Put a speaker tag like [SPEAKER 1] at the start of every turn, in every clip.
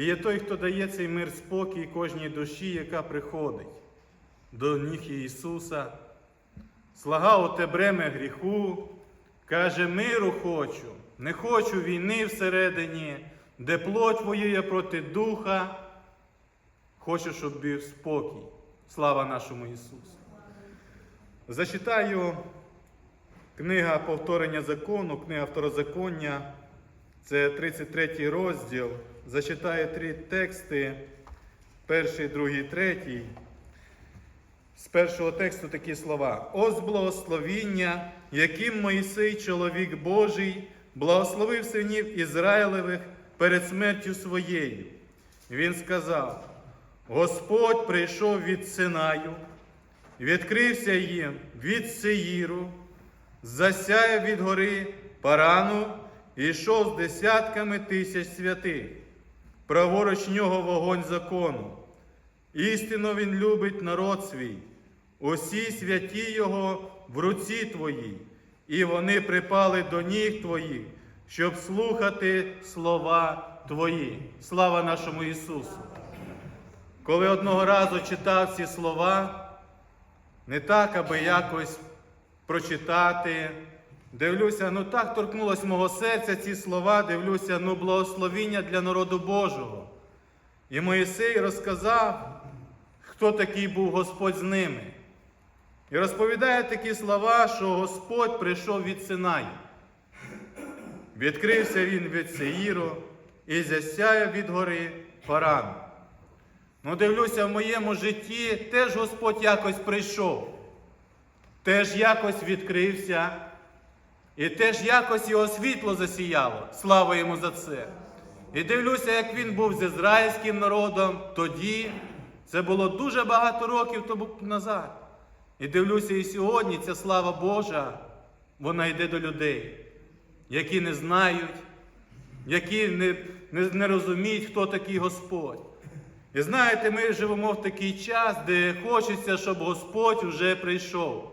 [SPEAKER 1] І є той, хто дає цей мир спокій кожній душі, яка приходить до ніг Ісуса. Слага оте бреме гріху, каже, миру хочу, не хочу війни всередині, де плоть воює проти духа. Хочу, щоб був спокій. Слава нашому Ісусу. Зачитаю книга повторення закону, книга второзаконня, це 33 розділ. Зачитаю три тексти, перший, другий, третій. З першого тексту такі слова. Ось благословіння, яким Моїсей, чоловік Божий, благословив синів Ізраїлевих перед смертю своєю. Він сказав: Господь прийшов від Синаю, відкрився їм від Сеїру, засяяв від гори Парану і йшов з десятками тисяч святих. Праворуч нього вогонь закону. Істинно він любить народ свій, усі святі Його в руці Твоїй, і вони припали до ніг Твоїх, щоб слухати слова Твої. Слава нашому Ісусу! Коли одного разу читав ці слова, не так, аби якось прочитати, дивлюся, ну так торкнулось мого серця ці слова, дивлюся, ну благословіння для народу Божого. І Моїсей розказав, хто такий був Господь з ними. І розповідає такі слова, що Господь прийшов від Синаю. Відкрився він від Сеїру і засяяв від гори Парану. Ну, дивлюся, в моєму житті теж Господь якось прийшов, теж якось відкрився, і теж якось його світло засіяло. Слава йому за це. І дивлюся, як він був з ізраїльським народом тоді. Це було дуже багато років тому назад. І дивлюся, і сьогодні ця слава Божа, вона йде до людей, які не знають, які не, не, не розуміють, хто такий Господь. І знаєте, ми живемо в такий час, де хочеться, щоб Господь вже прийшов,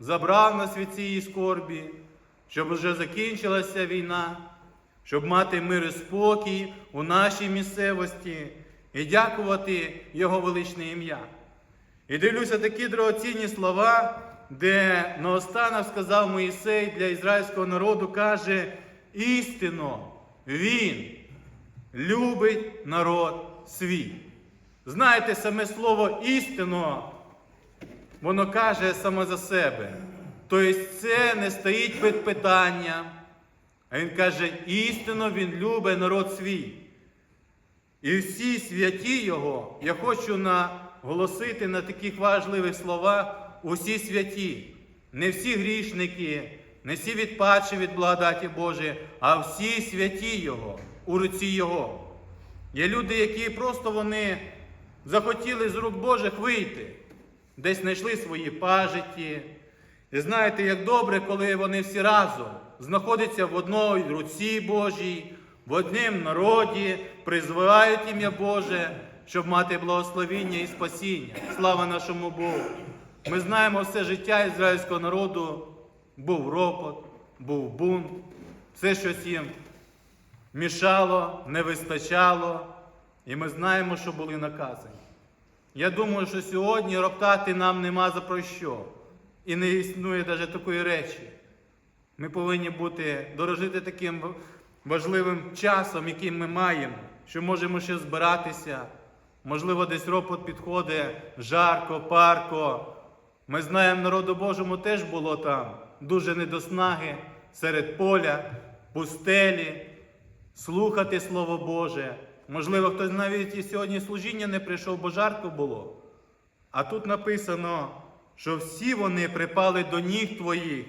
[SPEAKER 1] забрав нас від цієї скорбі, щоб вже закінчилася війна, щоб мати мир і спокій у нашій місцевості і дякувати Його величне ім'я. І дивлюся такі дорогоцінні слова, де наостанок сказав Моїсей для ізраїльського народу, каже, істинно Він любить народ свій. Знаєте, саме слово істинно, воно каже саме за себе. Тобто це не стоїть під питанням. А він каже, істинно він любить народ свій. І всі святі Його, я хочу наголосити на таких важливих словах, усі святі, не всі грішники, не всі відпадші від благодаті Божої, а всі святі Його, у руці Його. Є люди, які просто вони захотіли з рук Божих вийти, десь знайшли свої пажиті. І знаєте, як добре, коли вони всі разом знаходяться в одній руці Божій, в однім народі, призвають ім'я Боже, щоб мати благословіння і спасіння. Слава нашому Богу! Ми знаємо все життя ізраїльського народу, був ропот, був бунт, все щось їм мішало, не вистачало, і ми знаємо, що були наказані. Я думаю, що сьогодні роптати нам нема за про що. І не існує навіть такої речі. Ми повинні бути, дорожити таким важливим часом, яким ми маємо, що можемо ще збиратися. Можливо, десь ропот підходить жарко, парко. Ми знаємо, народу Божому теж було там дуже недоснаги серед поля, пустелі, слухати Слово Боже. Можливо, хтось навіть і сьогодні служіння не прийшов, бо жарко було. А тут написано, що всі вони припали до ніг Твоїх,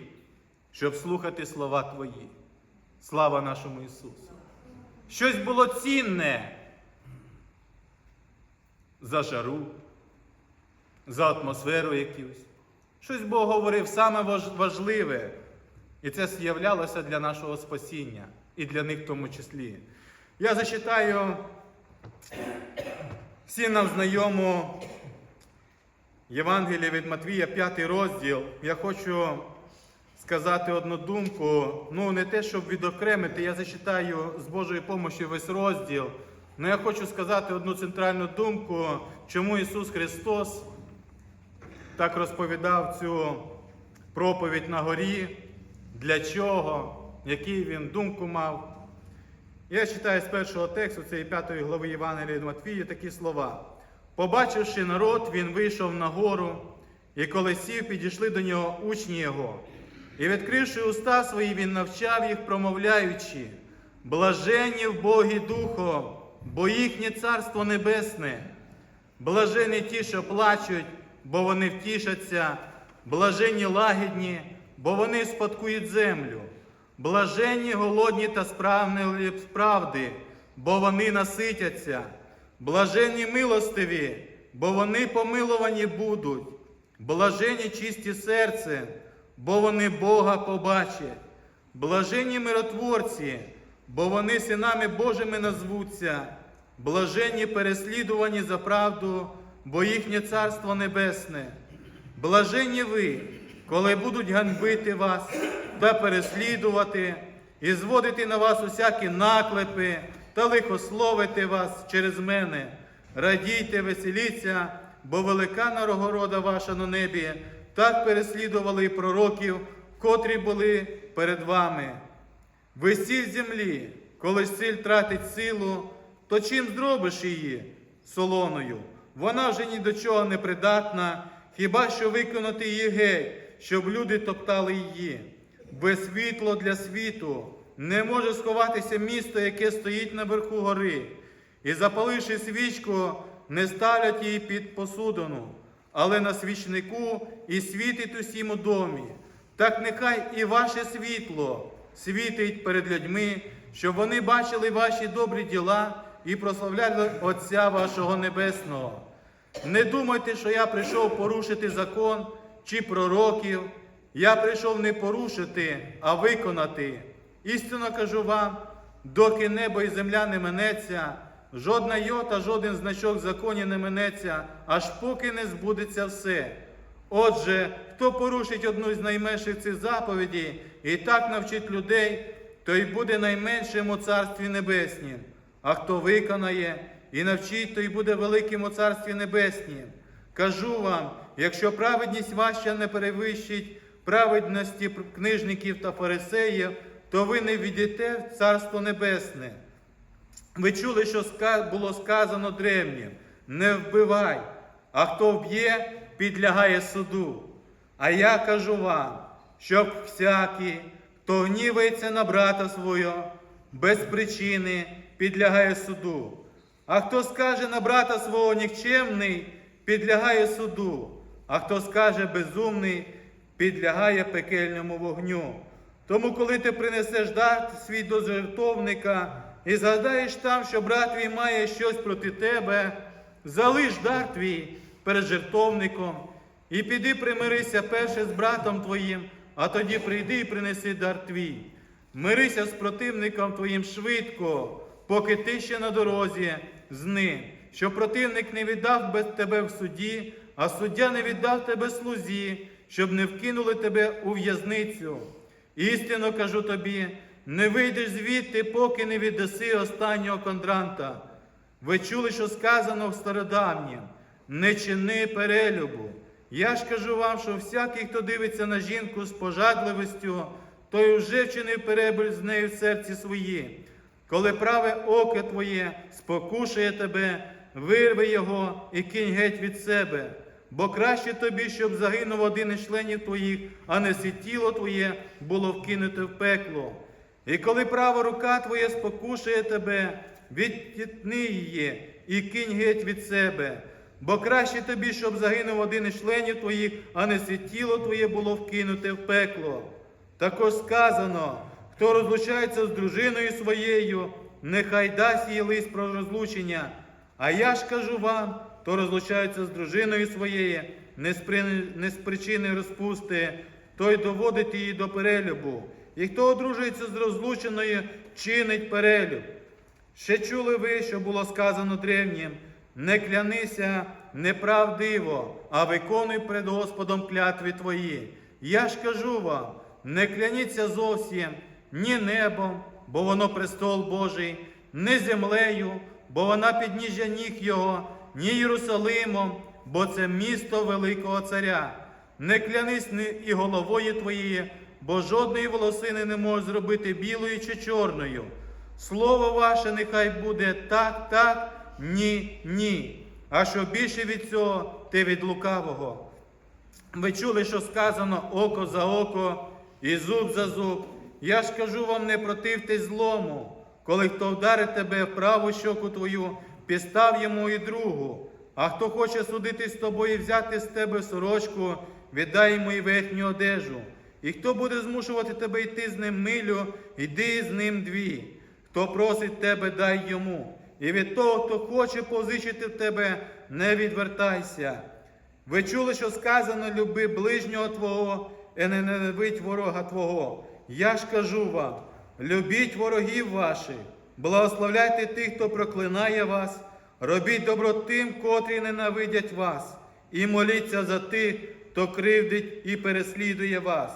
[SPEAKER 1] щоб слухати слова Твої. Слава нашому Ісусу! Щось було цінне за жару, за атмосферу якусь. Щось Бог говорив саме важливе. І це з'являлося для нашого спасіння і для них в тому числі. Я зачитаю всі нам знайому Євангелія від Матвія, 5 розділ. Я хочу сказати одну думку. Ну, не те, щоб відокремити, я зачитаю з Божою допомогою весь розділ. Ну, я хочу сказати одну центральну думку, чому Ісус Христос так розповідав цю проповідь на горі, для чого, який він думку мав. Я читаю з першого тексту цієї п'ятої глави Євангелія від Матвія такі слова. Побачивши народ, він вийшов на гору, і коли сів, підійшли до нього учні його. І, відкривши уста свої, він навчав їх, промовляючи, блаженні в Богі Духом, бо їхнє царство небесне. Блажені ті, що плачуть, бо вони втішаться, блаженні лагідні, бо вони спадкують землю. Блаженні голодні та справні справди, бо вони наситяться. Блаженні милостиві, бо вони помилувані будуть. Блаженні чисті серце, бо вони Бога побачать. Блаженні миротворці, бо вони синами Божими назвуться. Блаженні переслідувані за правду, бо їхнє царство небесне. Блаженні ви, коли будуть ганьбити вас та переслідувати, і зводити на вас усякі наклепи та лихословити вас через мене. Радійте, веселіться, бо велика нагорода ваша на небі, так переслідували пророків, котрі були перед вами. Ви сіль землі, коли сіль тратить силу, то чим зробиш її солоною? Вона вже ні до чого не придатна, хіба що виконати її геть, щоб люди топтали її. Без світло для світу не може сховатися місто, яке стоїть наверху гори, і, запаливши свічку, не ставлять її під посудину, але на свічнику і світить усім у домі. Так нехай і ваше світло світить перед людьми, щоб вони бачили ваші добрі діла і прославляли Отця вашого Небесного. Не думайте, що я прийшов порушити закон чи пророків. Я прийшов не порушити, а виконати. Істинно кажу вам, доки небо і земля не минеться, жодна йота, жоден значок в законі не минеться, аж поки не збудеться все. Отже, хто порушить одну з найменших цих заповідей і так навчить людей, той буде найменшим у Царстві Небеснім. А хто виконає і навчить, той буде великим у Царстві Небеснім. Кажу вам, якщо праведність ваша не перевищить праведності книжників та фарисеїв, то ви не війдете в Царство Небесне. Ви чули, що було сказано древнім: не вбивай, а хто вб'є, підлягає суду. А я кажу вам, щоб всякий, хто гнівається на брата свого, без причини підлягає суду. А хто скаже на брата свого нікчемний, підлягає суду, а хто скаже безумний, підлягає пекельному вогню. Тому, коли ти принесеш дар свій до жертовника і згадаєш там, що брат твій має щось проти тебе, залиш дар твій перед жертовником і піди примирися перше з братом твоїм, а тоді прийди і принеси дар твій. Мирися з противником твоїм швидко, поки ти ще на дорозі з ним, щоб противник не віддав без тебе в суді, а суддя не віддав тебе слузі, щоб не вкинули тебе у в'язницю. Істинно кажу тобі, не вийдеш звідти, поки не віддаси останнього кондранта. Ви чули, що сказано в стародавнім, не чини перелюбу. Я ж кажу вам, що всякий, хто дивиться на жінку з пожадливістю, той уже вчинив перебіль з нею в серці свої. Коли праве око твоє спокушує тебе, вирви його і кинь геть від себе. Бо краще тобі, щоб загинув один із членів твоїх, а не всі тіло твоє було вкинуте в пекло. І коли права рука твоя спокушує тебе, відтітни її і кинь геть від себе. Бо краще тобі, щоб загинув один із членів твоїх, а не всі тіло твоє було вкинуте в пекло. Також сказано, хто розлучається з дружиною своєю, нехай дасть їй лист про розлучення. А я ж кажу вам, хто розлучається з дружиною своєю, не з, причини розпусти, той доводить її до перелюбу. І хто одружується з розлученою, чинить перелюб. Ще чули ви, що було сказано древнім, не клянися неправдиво, а виконуй перед Господом клятви твої. Я ж кажу вам, не кляніться зовсім ні небом, бо воно престол Божий, ні землею, бо вона підніжжя ніг його, ні Єрусалимом, бо це місто великого царя. Не клянись і головою твоєї, бо жодної волосини не можеш зробити білою чи чорною. Слово ваше нехай буде так, так, ні, ні. А що більше від цього, те від лукавого. Ви чули, що сказано око за око і зуб за зуб. Я ж кажу вам, не противтесь злому. Коли хто вдарить тебе в праву щоку твою, підстав йому і другу. А хто хоче судити з тобою і взяти з тебе сорочку, віддай йому і верхню одежу. І хто буде змушувати тебе йти з ним милю, йди з ним дві. Хто просить тебе, дай йому. І від того, хто хоче позичити в тебе, не відвертайся. Ви чули, що сказано, люби ближнього Твого і не ненавидь ворога Твого. Я ж кажу вам, любіть ворогів ваших, благословляйте тих, хто проклинає вас, робіть добро тим, котрі ненавидять вас, і моліться за тих, хто кривдить і переслідує вас,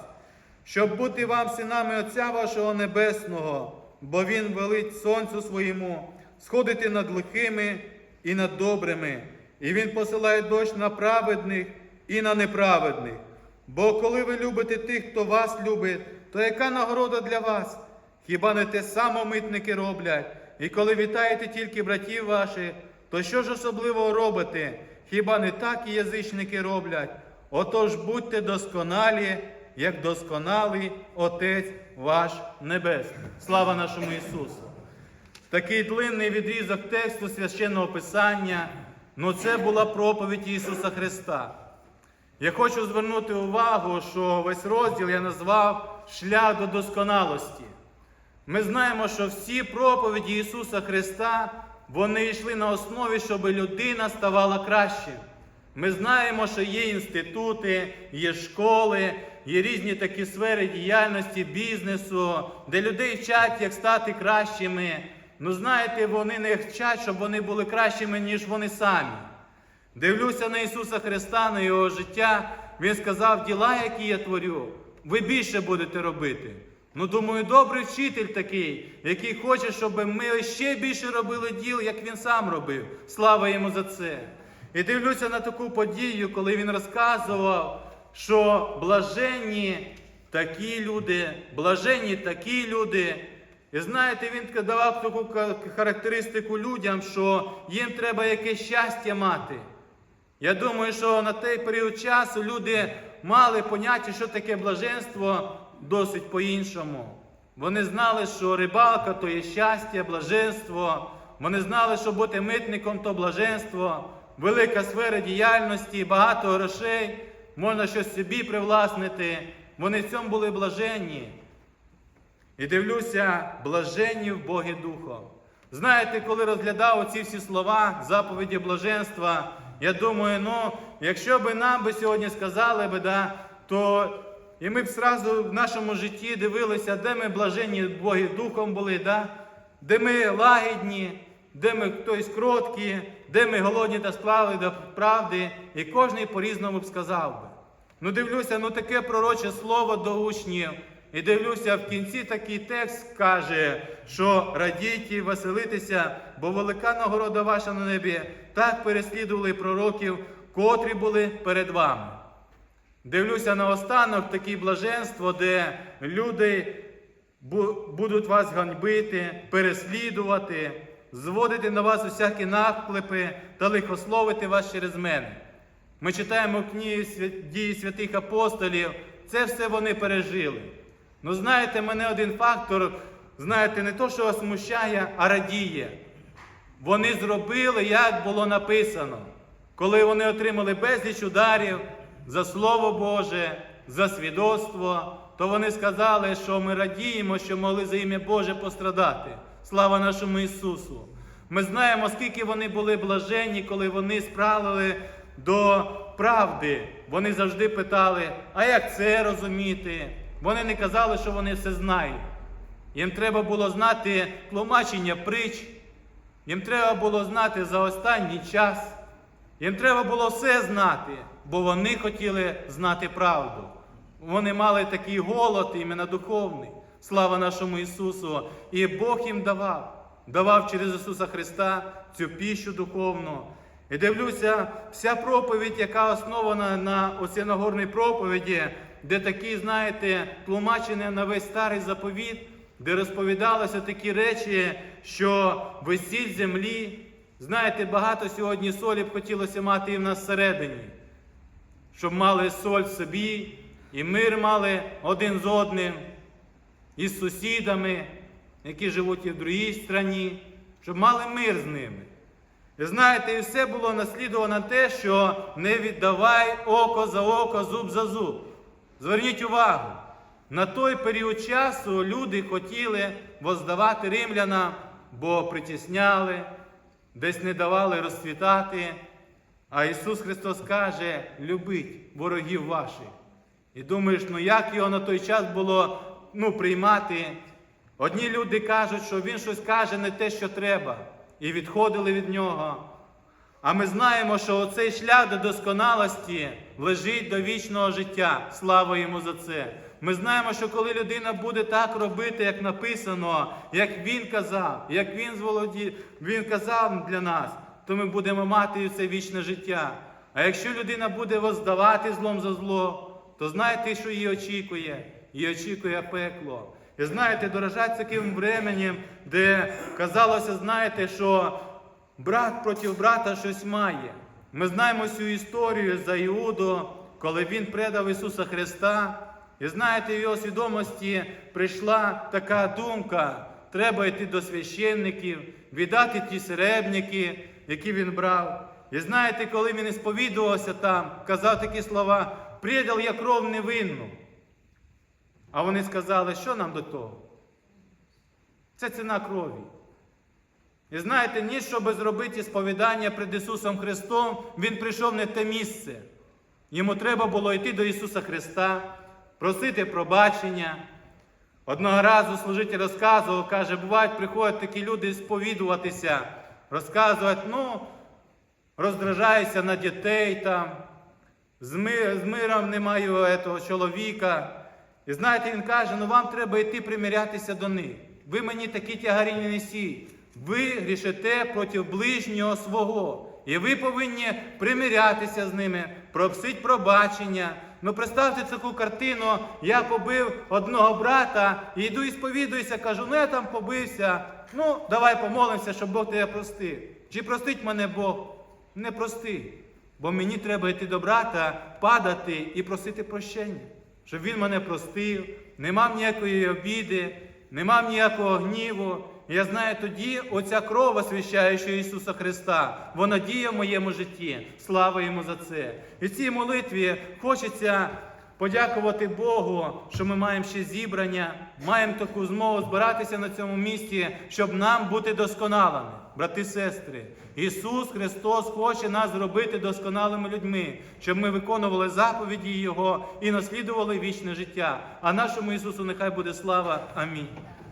[SPEAKER 1] щоб бути вам синами Отця вашого Небесного, бо Він велить сонцю своєму, сходити над лихими і над добрими, і Він посилає дощ на праведних і на неправедних. Бо коли ви любите тих, хто вас любить, то яка нагорода для вас? Хіба не те само митники роблять? І коли вітаєте тільки братів ваших, то що ж особливого робите? Хіба не так і язичники роблять? Отож будьте досконалі, як досконалий Отець ваш Небесний. Слава нашому Ісусу! Такий длинний відрізок тексту священного Писання, ну це була проповідь Ісуса Христа. Я хочу звернути увагу, що весь розділ я назвав шлях до досконалості. Ми знаємо, що всі проповіді Ісуса Христа вони йшли на основі, щоб людина ставала кращим. Ми знаємо, що є інститути, є школи, є різні такі сфери діяльності, бізнесу, де людей вчать, як стати кращими. Ну, знаєте, вони не вчать, щоб вони були кращими, ніж вони самі. Дивлюся на Ісуса Христа, на Його життя. Він сказав, діла, які я творю, ви більше будете робити. Ну, думаю, добрий вчитель такий, який хоче, щоб ми ще більше робили діл, як він сам робив. Слава йому за це. І дивлюся на таку подію, коли він розказував, що блаженні такі люди, блаженні такі люди. І знаєте, він давав таку характеристику людям, що їм треба якесь щастя мати. Я думаю, що на той період часу люди мали поняття, що таке блаженство досить по-іншому. Вони знали, що рибалка то є щастя, блаженство. Вони знали, що бути митником то блаженство, велика сфера діяльності, багато грошей, можна щось собі привласнити. Вони в цьому були блаженні. І дивлюся, блаженні в Богі Духом. Знаєте, коли розглядав оці всі слова, заповіді блаженства, я думаю, ну, якщо б нам би сьогодні сказали би, да, то і ми б зразу в нашому житті дивилися, де ми блаженні в Богі Духом були, да? де ми лагідні, де ми хтось кроткі, де ми голодні та сплали до правди, і кожен по-різному б сказав би. Ну, дивлюся, ну таке пророче слово до учнів. І дивлюся, в кінці такий текст каже, що радіть і веселитеся, бо велика нагорода ваша на небі, так переслідували пророків, котрі були перед вами. Дивлюся на останок таке блаженство, де люди будуть вас ганьбити, переслідувати, зводити на вас усякі наклепи та лихословити вас через мене. Ми читаємо в книгі дії святих апостолів, це все вони пережили. Ну, знаєте, мене один фактор, знаєте, не то, що вас смущає, а радіє. Вони зробили, як було написано, коли вони отримали безліч ударів за Слово Боже, за свідоцтво, то вони сказали, що ми радіємо, що могли за ім'я Боже пострадати. Слава нашому Ісусу! Ми знаємо, скільки вони були блаженні, коли вони справили до правди. Вони завжди питали, а як це розуміти? Вони не казали, що вони все знають. Їм треба було знати тлумачення притч, їм треба було знати за останній час. Їм треба було все знати, бо вони хотіли знати правду. Вони мали такий голод іменно духовний. Слава нашому Ісусу! І Бог їм давав. давав через Ісуса Христа цю піщу духовну. І дивлюся, вся проповідь, яка основана на оцій Нагорній проповіді, де такі, знаєте, тлумачення на весь старий заповіт, де розповідалися такі речі, що висіть землі. Знаєте, багато сьогодні солі б хотілося мати і в нас всередині, щоб мали соль собі, і мир мали один з одним, і з сусідами, які живуть і в другій страні, щоб мали мир з ними. І знаєте, і все було наслідувано те, що не віддавай око за око, зуб за зуб. Зверніть увагу, на той період часу люди хотіли воздавати римлянам, бо притісняли, десь не давали розцвітати. А Ісус Христос каже, любіть ворогів ваших. І думаєш, ну як його на той час було ну, приймати? Одні люди кажуть, що він щось каже не те, що треба, і відходили від нього. А ми знаємо, що оцей шлях до досконалості лежить до вічного життя. Слава йому за це. Ми знаємо, що коли людина буде так робити, як написано, як він казав, як він зволодів, він казав для нас, то ми будемо мати це вічне життя. А якщо людина буде воздавати злом за зло, то знаєте, що її очікує? Її очікує пекло. І знаєте, дорожать таким временем, де казалося, знаєте, що брат проти брата щось має. Ми знаємо цю історію за Іуду, коли він предав Ісуса Христа. І знаєте, в його свідомості прийшла така думка: треба йти до священників, віддати ті серебники, які він брав. І знаєте, коли він сповідувався там, казав такі слова, предав я кров невинну. А вони сказали, що нам до того? Це ціна крові. І знаєте, ні, щоб зробити сповідання перед Ісусом Христом, Він прийшов не в те місце. Йому треба було йти до Ісуса Христа, просити пробачення. Одного разу служитель розказував, каже, бувають, приходять такі люди сповідуватися, розказувати, ну, роздражаюся на дітей там, з, ми, з миром не маю того чоловіка. І знаєте, він каже, ну вам треба йти примирятися до них. Ви мені такі тягарі не несіть. Ви грішите проти ближнього свого. І ви повинні примирятися з ними, просити пробачення. Ну, представте таку картину, я побив одного брата і йду і сповідуюся, кажу, ну я там побився. Ну, давай помолимося, щоб Бог тебе простив. Чи простить мене Бог? Не прости. Бо мені треба йти до брата, падати і просити прощення, щоб він мене простив, не мав ніякої обіди, не мав ніякого гніву. Я знаю, тоді оця кров освящаюча Ісуса Христа, вона діє в моєму житті. Слава йому за це. І в цій молитві хочеться подякувати Богу, що ми маємо ще зібрання, маємо таку змогу збиратися на цьому місці, щоб нам бути досконалими, брати і сестри. Ісус Христос хоче нас зробити досконалими людьми, щоб ми виконували заповіді Його і наслідували вічне життя. А нашому Ісусу нехай буде слава. Амінь.